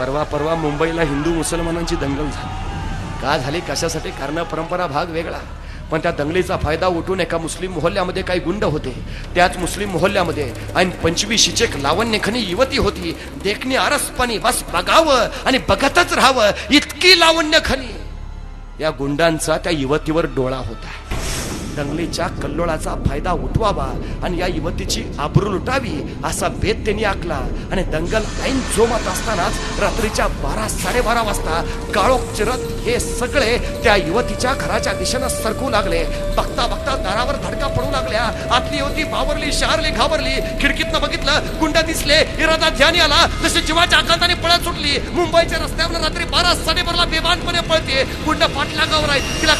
परवा परवा मुंबईला हिंदू मुसलमानांची दंगल झाली. का झाली? कशासाठी? कारण परंपरा भाग वेगळा. पण त्या दंगलीचा फायदा उठून एका मुस्लिम मोहल्ल्यामध्ये काही गुंड होते. त्याच मुस्लिम मोहल्ल्यामध्ये आणि पंचवीस शिचेक लावण्यखनी युवती होती. देखणी आरसपणी बस बघावं आणि बघतच राहावं. इतकी लावण्यखनी. या गुंडांचा त्या युवतीवर डोळा होता. दंगलीच्या कल्लोळाचा फायदा उठवावा आणि या युवतीची आबरू लुटावी असा भेद त्यांनी आखला. आणि दंगल ऐन जोमात असतानाच रात्रीच्या बारा साडेबारा वाजता काळोख चिरत हे सगळे त्या युवतीच्या घराच्या दिशेनं सरकू लागले. बघता बघता दारावर धडका पडू लागल्या. आतली युवती बावरली शहरली घाबरली. खिडकीतनं बघितलं गुंड दिसले. इरादा ध्यानी आला. तसे जीवाच्या आकांताने पळत सुटली. मुंबईच्या रस्त्यावर रात्री बारा साडेबाराला बेबानपणे पळते. गुंड पाठलागावर आहे. तिला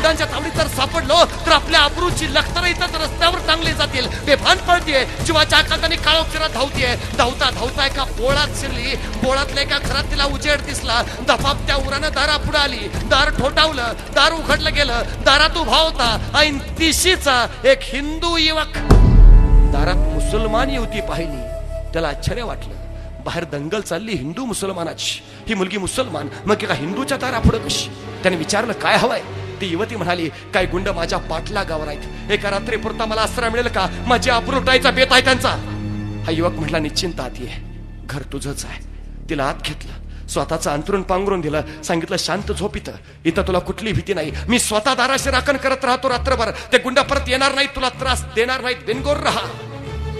गुंडांच्या तावडीत जर सापडलो तर आपल्या अब्रूची लखतर इथं रस्त्यावर टांगली जातील. बेभान पळते जीवाच्या आकांताने काळोक्षरात धावतीये. धावता धावता एका बोळात शिरली. बोळातल्या एका घरात तिला उजेड दिसला. दफाप त्या उरानं दारा पुढे आली. दार ठोठावलं. दार उघडलं गेलं. दारात उभा होता. ऐन तिशीचा एक हिंदू युवक. दारात मुसलमान युवती पाहिली. त्याला आश्चर्य वाटलं. बाहेर दंगल चालली हिंदू मुसलमानाची. ही मुलगी मुसलमान. मग एका हिंदूच्या दारा पुढे कशी? त्याने विचारलं काय हवंय? ती युवती म्हणाली काय गुंड माझ्या पाटला गावर आहेत. एका रात्री पुरता मला आसरा मिळेल का? माझी अप्रोटायचा बेत आहे त्यांचा. हा युवक म्हटला निश्चिंत आत ये घर तुझंच आहे. तिला आत घेतलं. स्वतःचं अंतरून पांघरून दिलं. सांगितलं शांत झोप इथं. इथं तुला कुठली भीती नाही. मी स्वतः दाराशी राखण करत राहतो रात्रभर. ते गुंड परत येणार नाहीत. तुला त्रास देणार नाहीत. बिनगोर राहा.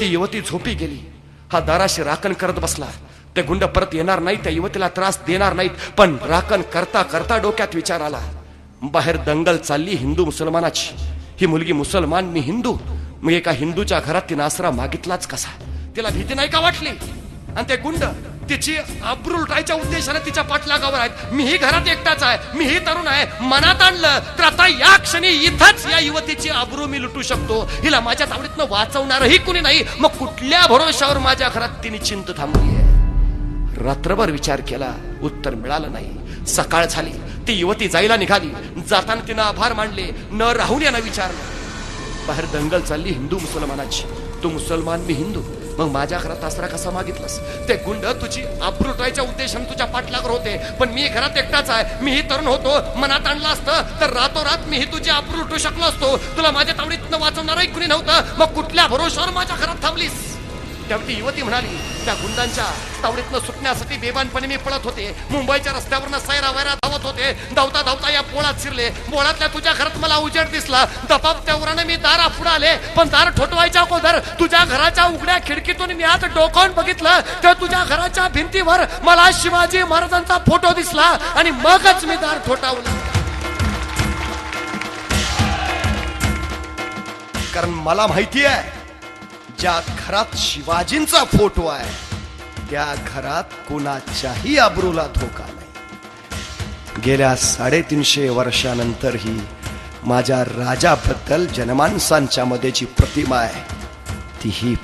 ती युवती झोपी गेली. हा दाराशी राखण करत बसला. ते गुंड परत येणार नाही त्या युवतीला त्रास देणार नाहीत. पण राखण करता करता डोक्यात विचार आला. बाहेर दंगल चालली हिंदू मुसलमानाची. ही मुलगी मुसलमान मी हिंदू. मग एका हिंदूच्या घरात तिने आसरा मागितलाच कसा? तिला भीती नाही का वाटली? आणि ते गुंड तिची अब्रू लुटायच्या उद्देशाने तिच्या पाठलागावर आहेत. मीही घरात एकटाच आहे मीही तरुण आहे. मनात आणलं तर आता या क्षणी इथंच या युवतीची अब्रू मी लुटू शकतो. हिला माझ्या तावडीतनं वाचवणारही कुणी नाही. मग कुठल्या भरोशावर माझ्या घरात तिने चिंत थांबली आहे? रात्रभर विचार केला उत्तर मिळालं नाही. सकाळ झाली ती युवती जायला निघाली. जाताना तिनं आभार मानले न राहून यानं विचारलं. बाहेर दंगल चालली हिंदू मुसलमानाची. तू मुसलमान मी हिंदू. मग माझ्या घरात आसरा कसा मागितलास? ते गुंड तुझी आपरुटायच्या उद्देशाने तुझ्या पाठलागर होते. पण मी घरात एकटाच आहे. मीही तरुण होतो. मनात आणलं असतं. तर रातोरात मीही तुझी आपरुटू शकलो असतो. तुला माझ्या तावडीतनं वाचवणारही कुणी नव्हतं. मग कुठल्या भरोशावर माझ्या घरात थांबलीस? त्यावेळी ती युवती म्हणाली त्या गुंडांच्या तावडीतनं सुटण्यासाठी बेबानपणे मी पळत होते. मुंबईच्या रस्त्यावरनं सैरा वैरा धावत होते. धावता धावता या पोळात शिरले. पोळातल्या तुझ्या घरात मला उजेड दिसला. दपाप त्यावरानं मी दारा पुढे आले पण दार ठोठवायच्या अगोदर तुझ्या घराच्या उघड्या खिडकीतून मी आज डोकावून बघितलं. तर तुझ्या घराच्या भिंतीवर मला शिवाजी महाराजांचा फोटो दिसला आणि मगच मी दार ठोठावलं. कारण मला माहिती आहे ज्या घरात शिवाजींचा फोटो आहे त्या घरात कोणाच्याही आब्रूला धोका नाही. गेल्या साडेतीनशे वर्षानंतरही माझ्या राजाबद्दल जनमानसांच्या मध्ये जी प्रतिमा आहे. ती ही